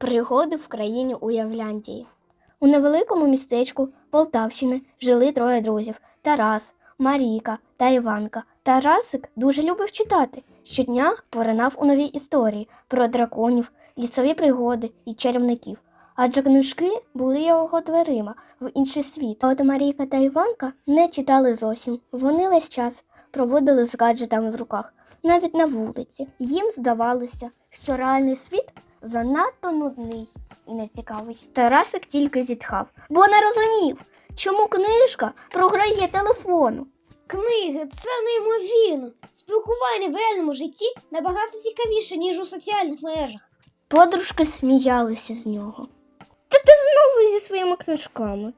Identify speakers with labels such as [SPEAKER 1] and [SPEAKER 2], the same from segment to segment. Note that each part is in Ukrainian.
[SPEAKER 1] Пригоди в країні Уявляндії. У невеликому містечку Полтавщини жили троє друзів Тарас, Марійка та Іванка. Тарасик дуже любив читати. Щодня поринав у нові історії про драконів, лісові пригоди і чарівників. Адже книжки були його дверима в інший світ. А от Марійка та Іванка не читали зовсім. Вони весь час проводили з гаджетами в руках, навіть на вулиці. Їм здавалося, що реальний світ занадто нудний і нецікавий. Тарасик тільки зітхав, бо не розумів, чому книжка програє телефону.
[SPEAKER 2] Книги це неймовірно. Спілкування в реальному житті набагато цікавіше, ніж у соціальних мережах.
[SPEAKER 1] Подружки сміялися з нього. Та ти знову зі своїми книжками.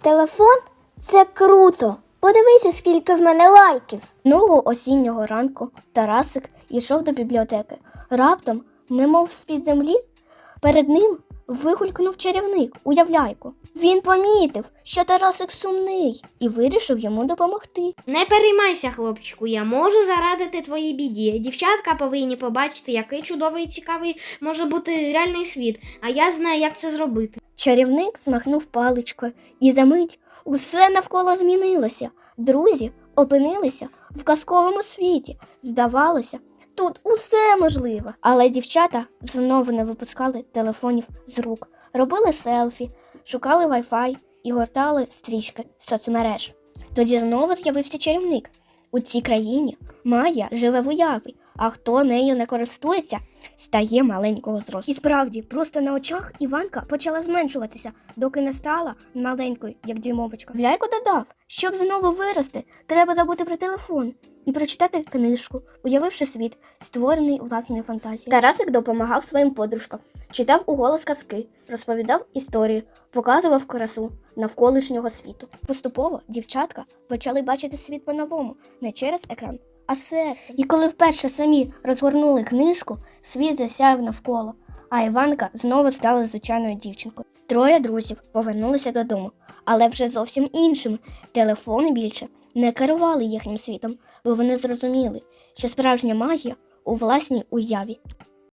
[SPEAKER 2] Телефон це круто. Подивися, скільки в мене лайків.
[SPEAKER 1] Одного осіннього ранку Тарасик йшов до бібліотеки. Раптом, немов з-під землі, перед ним вигулькнув чарівник, уявляйко. Він помітив, що Тарасик сумний, і вирішив йому допомогти.
[SPEAKER 3] Не переймайся, хлопчику, я можу зарадити твоїй біді. Дівчатка повинні побачити, який чудовий і цікавий може бути реальний світ, а я знаю, як це зробити.
[SPEAKER 1] Чарівник змахнув паличкою, і за мить усе навколо змінилося. Друзі опинилися в казковому світі. Здавалося, тут усе можливо. Але дівчата знову не випускали телефонів з рук, робили селфі, шукали вайфай і гортали стрічки соцмереж. Тоді знову з'явився чарівник. У цій країні Майя живе в уяві, а хто нею не користується, стає маленького зросту. І справді, просто на очах Іванка почала зменшуватися, доки не стала маленькою, як дюймовочка. Вляйко додав, щоб знову вирости, треба забути про телефон і прочитати книжку, уявивши світ, створений власною фантазією. Тарасик допомагав своїм подружкам, читав уголос казки, розповідав історію, показував красу навколишнього світу. Поступово дівчатка почали бачити світ по-новому, не через екран, а серцем. І коли вперше самі розгорнули книжку, світ засяяв навколо, а Іванка знову стала звичайною дівчинкою. Троє друзів повернулися додому, але вже зовсім іншими. Телефони більше не керували їхнім світом, бо вони зрозуміли, що справжня магія у власній уяві.